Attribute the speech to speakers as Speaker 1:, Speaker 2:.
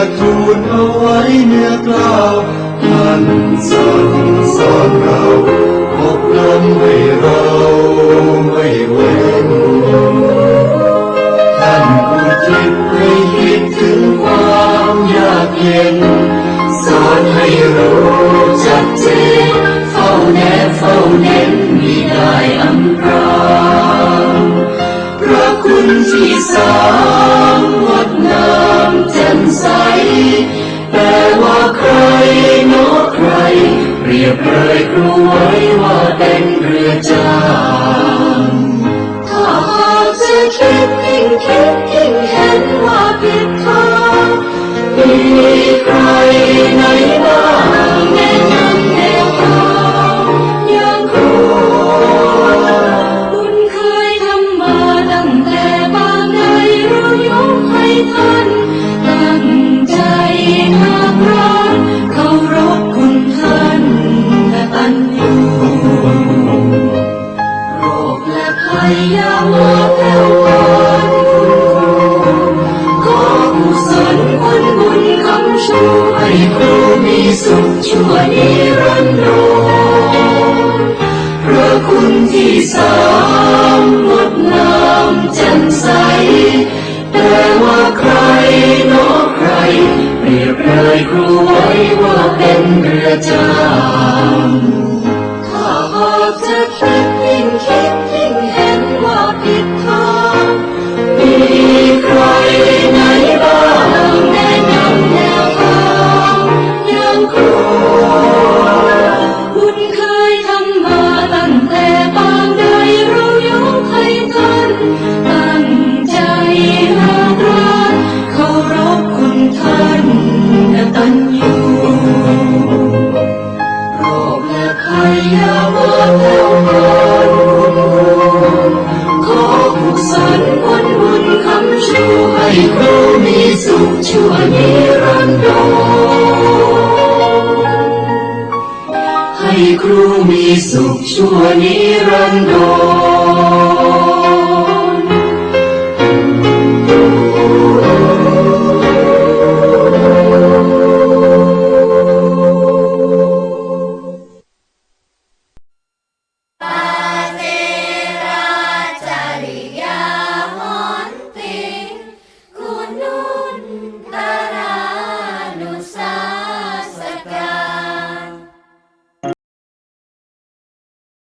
Speaker 1: ทิดทูนเอา
Speaker 2: ไว้เนื้อกล้าวท่านสั่งสอนเราอบรมให้เราไม่เว้นท่านอุทิศให้คิดถึงความยากเย็น สอนให้รู้จักเจนเฝ้าแนบเฝ้าเน้นมิได้อำพรางพระคุณที่สาม รูไว้ว่าเป็นเรือจาง
Speaker 1: ถ้าหากจะคิดยิ่งคิดยิ่งเห็นว่าผิดทาง
Speaker 2: มีใครไหน
Speaker 1: ชั่วนิรันดร
Speaker 2: พระคุณที่สามงดงามแจ่มใส แต่ว่าใครนอใคร เปรียบเลยครูไว้ว่าเป็นเรือจาง
Speaker 1: ถ้าหากจะคิด ตั้งใจหากรักเคารพคุณท่านและตันอยู่โรคและภัยยามาแผ่วพราคุณครูขอกุศลผลบุญคำชู
Speaker 2: ให้ครูมีสุขชั่วนิรันดร์ให้ครูมีสุขชั่วนิรันดร์